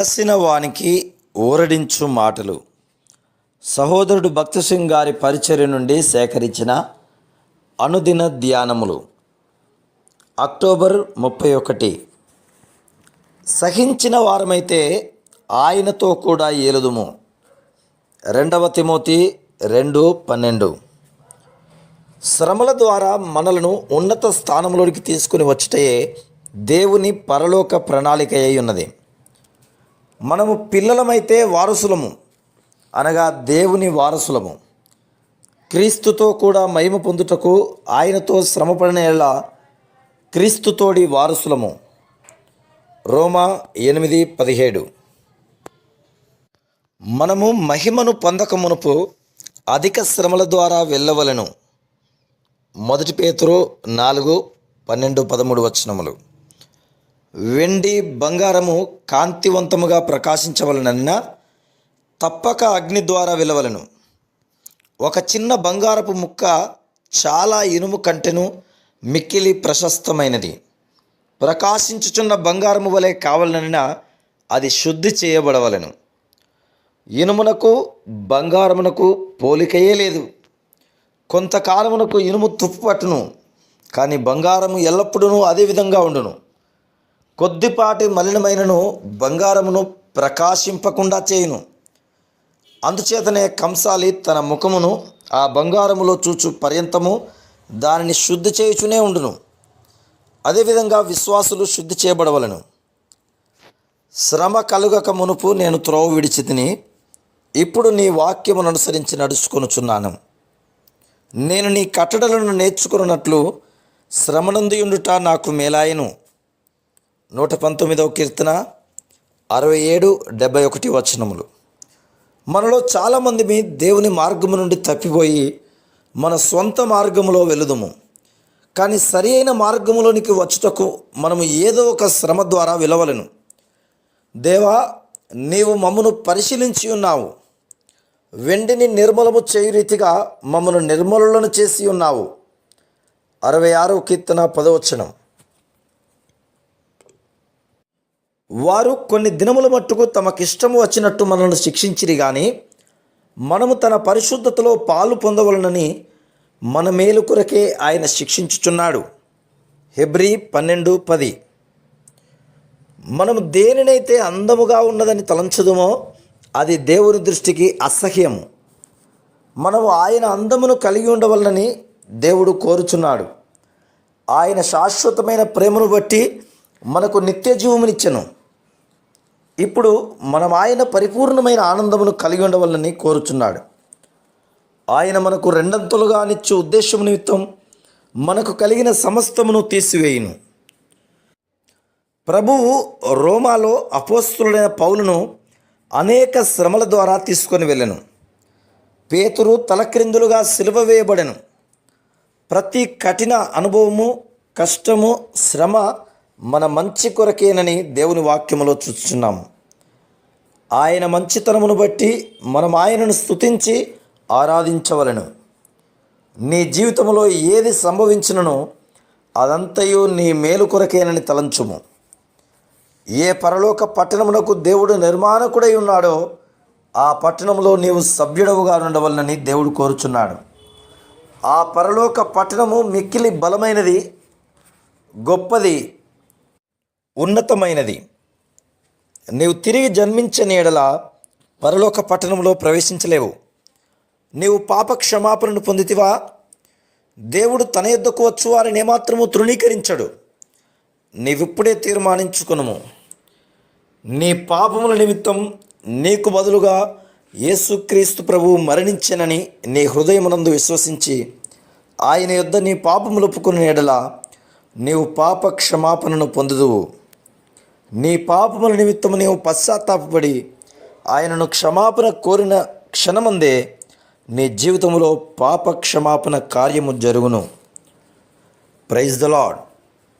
రాసిన వానికి ఊరడించు మాటలు. సహోదరుడు భక్తి సింగ్ గారి పరిచర్య నుండి సేకరించిన అనుదిన ధ్యానములు. అక్టోబర్ ముప్పై ఒకటి. సహించిన వారమైతే ఆయనతో కూడా ఏలుదుము. రెండవ తిమోతి రెండు పన్నెండు. శ్రమల ద్వారా మనలను ఉన్నత స్థానంలోనికి తీసుకుని వచ్చుటే దేవుని పరలోక ప్రణాళిక అయి ఉన్నది. మనము పిల్లలమైతే వారసులము. అనగా దేవుని వారసులము. క్రీస్తుతో కూడా మహిమ పొందుటకు ఆయనతో శ్రమపడిన క్రీస్తుతోడి వారసులము. రోమా ఎనిమిది పదిహేడు. మనము మహిమను పొందకమునుపు అధిక శ్రమల ద్వారా వెళ్ళవలను. మొదటి పేతురు నాలుగు పన్నెండు పదమూడు వచనములు. వెండి బంగారము కాంతివంతముగా ప్రకాశించవలనన్నా తప్పక అగ్ని ద్వారా విలవలను. ఒక చిన్న బంగారపు ముక్క చాలా ఇనుము కంటెను మిక్కిలి ప్రశస్తమైనది. ప్రకాశించుచున్న బంగారము వలె కావాలనన్నా అది శుద్ధి చేయబడవలను. ఇనుమునకు బంగారమునకు పోలికయే లేదు. కొంతకాలమునకు ఇనుము తుప్పు పట్టును కానీ బంగారము ఎల్లప్పుడూ అదే విధంగా ఉండును. కొద్దిపాటి మలినమైనను బంగారమును ప్రకాశింపకుండా చేయును. అందుచేతనే కంసాలి తన ముఖమును ఆ బంగారములో చూచు పర్యంతము దానిని శుద్ధి చేయుచునే ఉండును. అదేవిధంగా విశ్వాసులు శుద్ధి చేయబడవలను. శ్రమ కలుగక మునుపు నేను త్రోవ విడిచి తిని ఇప్పుడు నీ వాక్యమును అనుసరించి నడుచుకొనుచున్నాను. నేను నీ కట్టడలను నేర్చుకున్నట్లు శ్రమనందియుండుట నాకు మేలాయను. నూట పంతొమ్మిదవ కీర్తన అరవై ఏడు డెబ్బై ఒకటి వచనములు. మనలో చాలామంది మీ దేవుని మార్గము నుండి తప్పిపోయి మన సొంత మార్గములో వెలుదుము కానీ సరి అయిన మార్గములోనికి వచ్చుటకు మనము ఏదో ఒక శ్రమ ద్వారా విలవలను. దేవా నీవు మమ్మను పరిశీలించి ఉన్నావు. వెండిని నిర్మలము చేయు రీతిగా మమ్మను నిర్మలులను చేసి ఉన్నావు. అరవై ఆరో కీర్తన పదవచనం. వారు కొన్ని దినముల మట్టుకు తమకిష్టము వచ్చినట్టు మనల్ని శిక్షించిరి కానీ మనము తన పరిశుద్ధతలో పాలు పొందవలనని మన మేలు కొరకే ఆయన శిక్షించుచున్నాడు. హెబ్రి పన్నెండు పది. మనము దేనినైతే అందముగా ఉన్నదని తలంచదుమో అది దేవుని దృష్టికి అసహ్యము. మనము ఆయన అందమును కలిగి ఉండవలనని దేవుడు కోరుచున్నాడు. ఆయన శాశ్వతమైన ప్రేమను బట్టి మనకు నిత్య జీవమునిచ్చను. ఇప్పుడు మనం ఆయన పరిపూర్ణమైన ఆనందమును కలిగి ఉండవాలని కోరుచున్నాడు. ఆయన మనకు రెండంతలుగా నిచ్చు ఉద్దేశం నిమిత్తం మనకు కలిగిన సమస్తమును తీసివేయును. ప్రభువు రోమాలో అపోస్తులైన పౌలును అనేక శ్రమల ద్వారా తీసుకొని వెళ్ళను. పేతురు తలక్రిందులుగా సిలువ వేయబడెను. ప్రతి కఠిన అనుభవము కష్టము శ్రమ మన మంచి కొరకేనని దేవుని వాక్యములో చూస్తున్నాము ఆయన మంచితనమును బట్టి మనం ఆయనను స్తుతించి ఆరాధించవలను. నీ జీవితంలో ఏది సంభవించిననో అదంతయు నీ మేలు కొరకేనని తలంచుము. ఏ పరలోక పట్టణమునకు దేవుడు నిర్మాణకుడై ఉన్నాడో ఆ పట్టణంలో నీవు సభ్యుడవుగా ఉండవలనని దేవుడు కోరుచున్నాడు. ఆ పరలోక పట్టణము మిక్కిలి బలమైనది గొప్పది ఉన్నతమైనది. నీవు తిరిగి జన్మించని ఎడల పరలోక పట్టణంలో ప్రవేశించలేవు. నీవు పాప క్షమాపణను పొందితివా? దేవుడు తన యొద్దకు వచ్చు వారిని ఏమాత్రము తృణీకరించడు. నీవిప్పుడే తీర్మానించుకునము. నీ పాపముల నిమిత్తం నీకు బదులుగా యేసుక్రీస్తు ప్రభువు మరణించనని నీ హృదయమునందు విశ్వసించి ఆయన యొద్ద నీ పాపములు ఒప్పుకున్న ఎడల నీవు పాప క్షమాపణను పొందుదువు. నీ పాపముల నిమిత్తము నీవు పశ్చాత్తాపడి ఆయనను క్షమాపణ కోరిన క్షణమందే నీ జీవితంలో పాప క్షమాపణ కార్యము జరుగును. Praise the lord